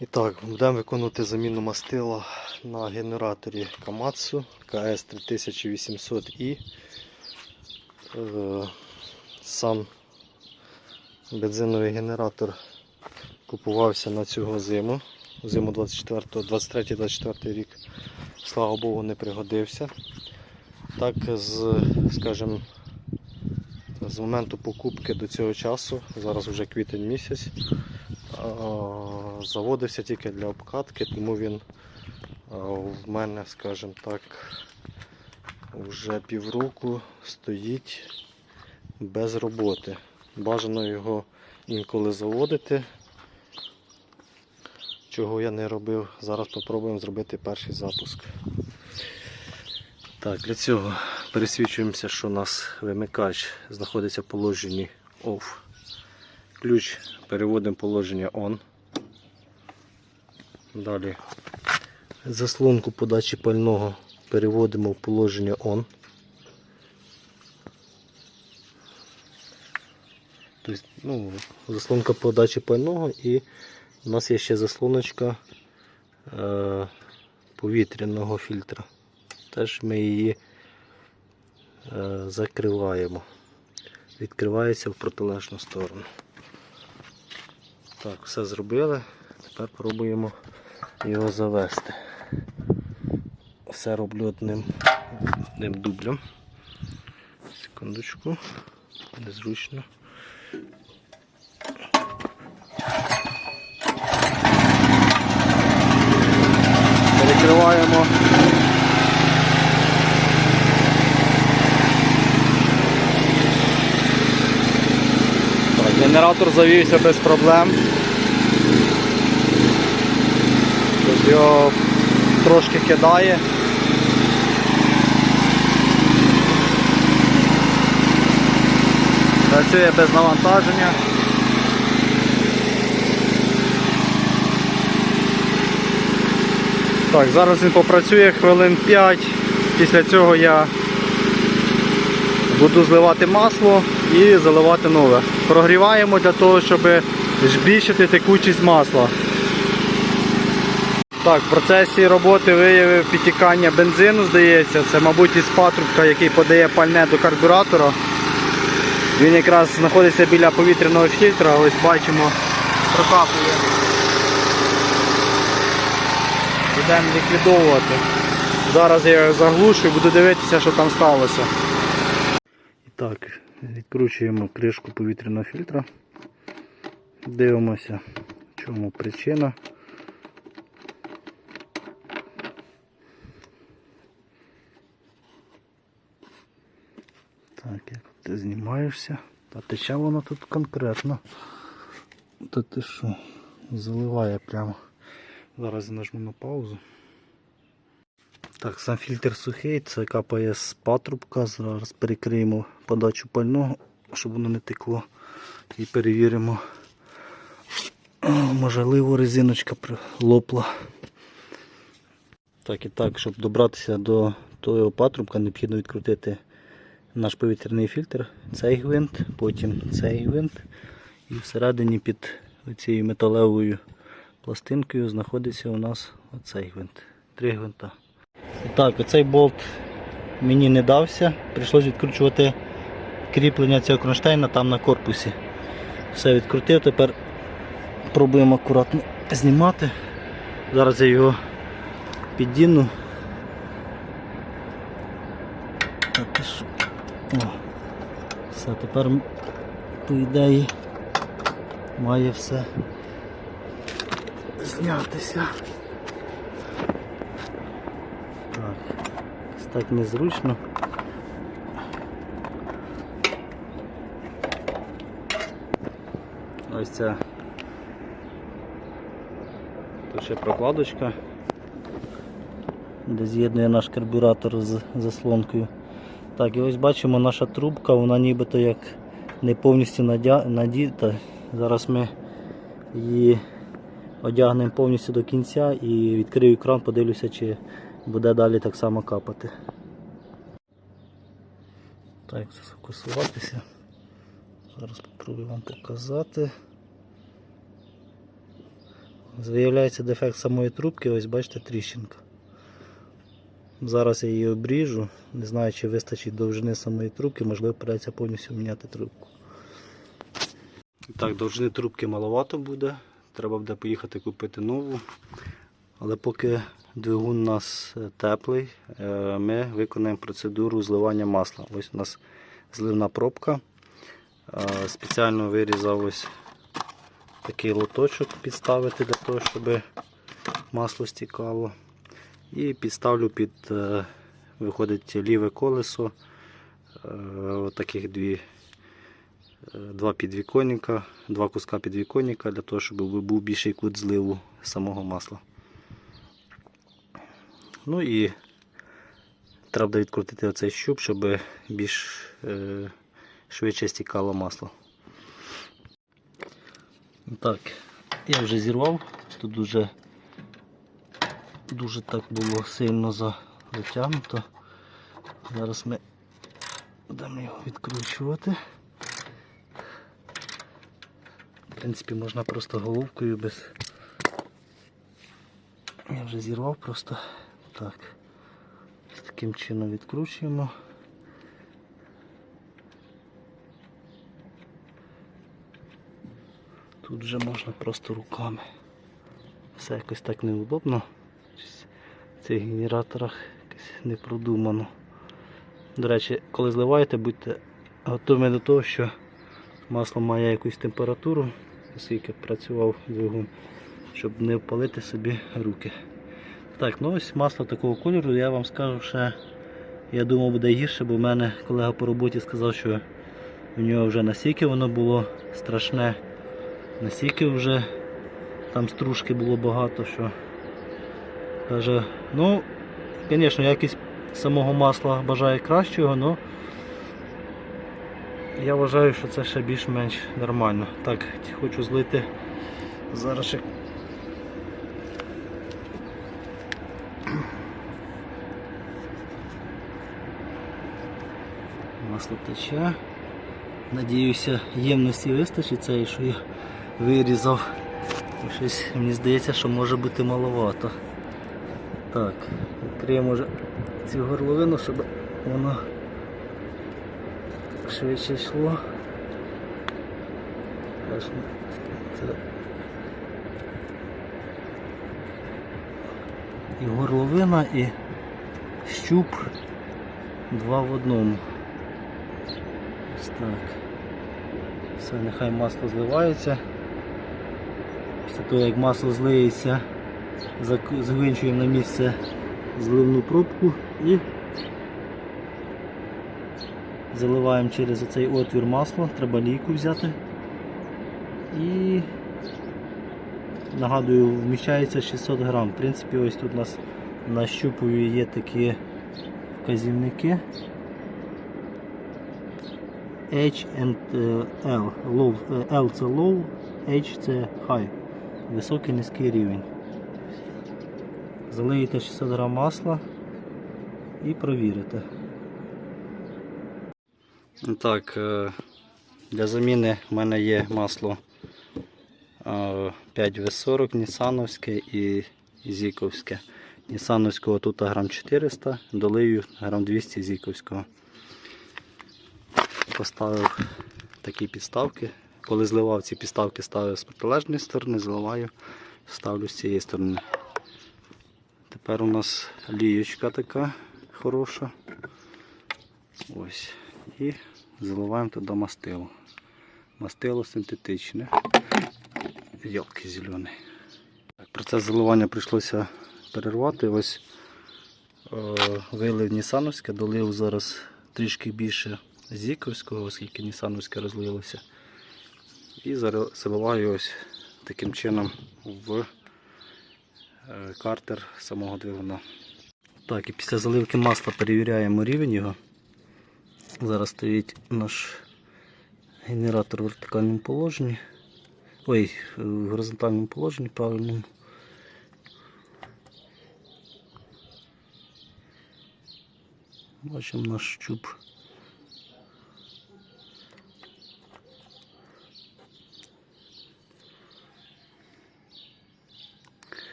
І так, будемо виконувати заміну мастила на генераторі Komatsu KS3800i. Е, Сам бензиновий генератор купувався на цю зиму. Зиму 23-24 рік. Слава Богу, не пригодився. Так, з, скажімо, з моменту покупки до цього часу, зараз вже квітень місяць, заводився тільки для обкатки, тому він в мене, скажімо так, вже півроку стоїть без роботи. Бажано його інколи заводити. Чого я не робив. Зараз спробуємо зробити перший запуск. Так, для цього пересвідчуємося, що у нас вимикач знаходиться в положенні OFF. Ключ переводимо положення ON. Далі заслонку подачі пального переводимо в положення ON. Тобто, ну, заслонка подачі пального і у нас є ще заслоночка е, повітряного фільтра. Теж ми її е, закриваємо. Відкривається в протилежну сторону. Так, все зробили. Тепер пробуємо його завести. Все роблю одним, одним дублем. Секундочку. Незручно. Перекриваємо. Генератор завівся без проблем. Тут його трошки кидає. Працює без навантаження. Так, зараз він попрацює хвилин 5. Після цього я буду зливати масло і заливати нове. Прогріваємо для того, щоб збільшити текучість масла. Так, в процесі роботи виявив підтікання бензину, здається. Це, мабуть, із патрубка, який подає пальне до карбюратора. Він якраз знаходиться біля повітряного фільтра, ось бачимо, прокапує. Будемо ліквідовувати. Зараз я його заглушую, буду дивитися, що там сталося. І так, відкручуємо кришку повітряного фільтра. Дивимося, в чому причина. Так, як ти знімаєшся, та тече воно тут конкретно. Та ти що, заливає прямо. Зараз нажму на паузу. Так, сам фільтр сухий, це капає з патрубка. Зараз перекриємо подачу пального, щоб воно не текло. І перевіримо. Можливо, резиночка лопла. Так і так, щоб добратися до того патрубка, необхідно відкрутити наш повітряний фільтр, цей гвинт, потім цей гвинт. І всередині під цією металевою пластинкою знаходиться у нас оцей гвинт. Три гвинта. Так, оцей болт мені не дався. Прийшлось відкручувати кріплення цього кронштейна там на корпусі. Все відкрутив, тепер пробуємо акуратно знімати. Зараз я його піддіну. Та ти що? О, все, тепер по ідеї має все знятися. Так, ось так незручно. Ось ця тут ще прокладочка, де з'єднує наш карбюратор з заслонкою. Так, і ось бачимо наша трубка, вона нібито як не повністю надя- надіта. Зараз ми її одягнемо повністю до кінця і відкрию кран, подивлюся, чи буде далі так само капати. Так, зафокусуватися. Зараз спробую вам показати. Виявляється дефект самої трубки, ось бачите тріщинка. Зараз я її обріжу, не знаю, чи вистачить довжини самої трубки, можливо, придеться повністю міняти трубку. Так, довжини трубки маловато буде. Треба буде поїхати купити нову. Але поки двигун у нас е, теплий, е, ми виконаємо процедуру зливання масла. Ось у нас зливна пробка. Е, Спеціально вирізав ось такий лоточок підставити для того, щоб масло стікало. І підставлю під, е, виходить, ліве колесо. е, Отаких дві, е, два підвіконника, два куска підвіконника для того, щоб був більший кут зливу самого масла. Ну і треба відкрутити оцей щуп, щоб більш швидше стікало масло. Так, я вже зірвав, тут дуже, дуже так було сильно затягнуто. Зараз ми будемо його відкручувати. В принципі, можна просто головкою без. Я вже зірвав просто так. Таким чином відкручуємо. Тут вже можна просто руками. Все якось так неудобно. Цих генераторах якось не продумано. До речі, коли зливаєте, будьте готові до того, що масло має якусь температуру, оскільки працював двигун, щоб не впалити собі руки. Так, ну ось масло такого кольору, я вам скажу, що я думав буде гірше, бо в мене колега по роботі сказав, що у нього вже настільки воно було страшне, настільки вже там стружки було багато, що каже, ну, звісно, якість самого масла бажає кращого, але я вважаю, що це ще більш-менш нормально. Так, хочу злити зараз ще Масло тече. Надіюся, ємності вистачить цієї, що я вирізав. Щось мені здається, що може бути маловато. Так, відкриємо вже цю горловину, щоб воно швидше йшло. Це... І горловина, і щуп два в одному. Ось так. Все, нехай масло зливається. Після того, як масло злиється, завинчуємо на місце зливну пробку і заливаємо через цей отвір масло, треба лійку взяти. І нагадую, вміщається 600 грам. В принципі, ось тут у нас на щупові є такі вказівники. H and е, L. Low, е, L це low, H це high. Високий низький рівень. Залиєте 600 грам масла і провірите. Так, е, для заміни в мене є масло е, 5В40 Нісановське і Зіковське. Нісановського тут грам 400, долию грам 200 Зіковського. Поставив такі підставки. Коли зливав ці підставки, ставив з протилежної сторони, зливаю, ставлю з цієї сторони. Тепер у нас лієчка така хороша. Ось. І заливаємо туди мастило. Мастило синтетичне. Йолки зелений. Процес заливання прийшлося перервати. Ось е, вилив Нісановське, долив зараз трішки більше Зіковського, оскільки Нісановське розлилося. І заливаю ось таким чином в картер самого двигуна. Так, і після заливки масла перевіряємо рівень його. Зараз стоїть наш генератор в вертикальному положенні. Ой, в горизонтальному положенні правильному. Бачимо наш щуп.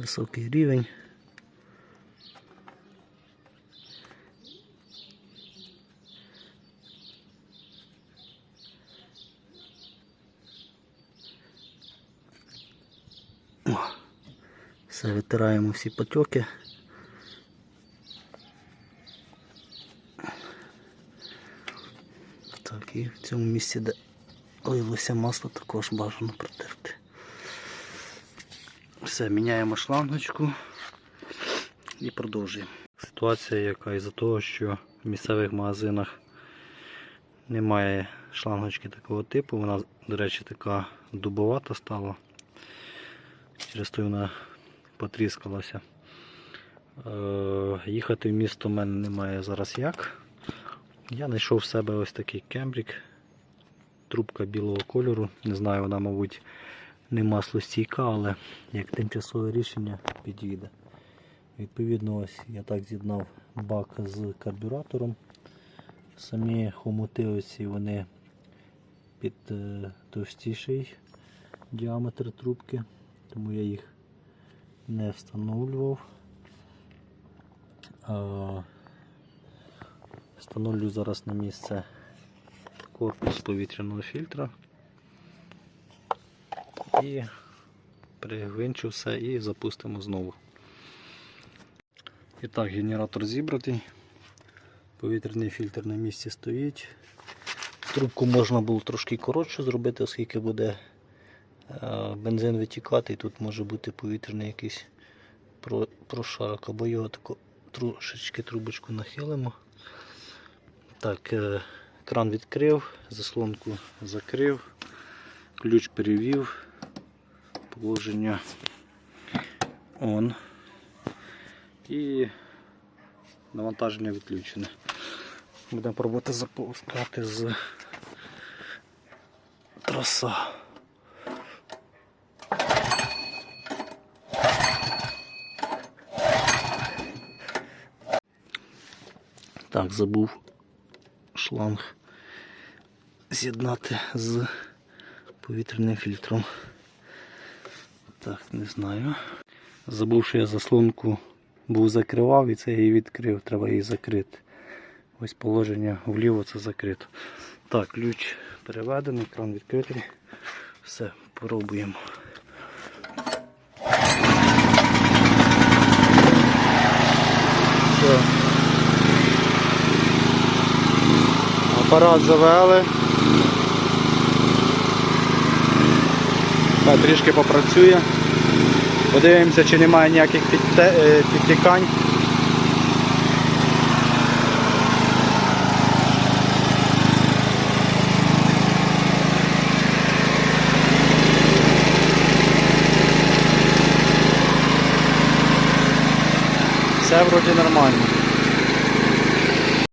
Високий рівень. Все, витираємо всі потьоки. Так, і в цьому місці, де лилося масло, також бажано протерти. Все, міняємо шлангочку і продовжуємо. Ситуація, яка із-за того, що в місцевих магазинах немає шлангочки такого типу, вона, до речі, така дубовата стала. Через то вона потріскалася. Е, їхати в місто в мене немає зараз як. Я знайшов в себе ось такий кембрік. Трубка білого кольору. Не знаю, вона, мабуть, не маслостійка, але як тимчасове рішення підійде. Відповідно, ось я так з'єднав бак з карбюратором. Самі хомути оці вони під е, товстіший діаметр трубки, тому я їх не встановлював. Встановлю зараз на місце корпус повітряного фільтра і пригвинчу все і запустимо знову. І так, генератор зібратий, повітряний фільтр на місці стоїть. Трубку можна було трошки коротше зробити, оскільки буде е, бензин витікати і тут може бути повітряний якийсь прошарок, або його тако трошечки трубочку нахилимо. Так, е, кран відкрив, заслонку закрив, ключ перевів, положення on і навантаження відключене. Будемо пробувати запускати з троса. Так, забув шланг з'єднати з повітряним фільтром. Так, не знаю. Забув, що я заслонку був закривав і це я її відкрив, треба її закрити. Ось положення вліво це закрито. Так, ключ переведений, кран відкритий. Все, пробуємо. Все. Апарат завели. Так, трішки попрацює. Подивимося, чи немає ніяких е, підтікань. Все вроді нормально.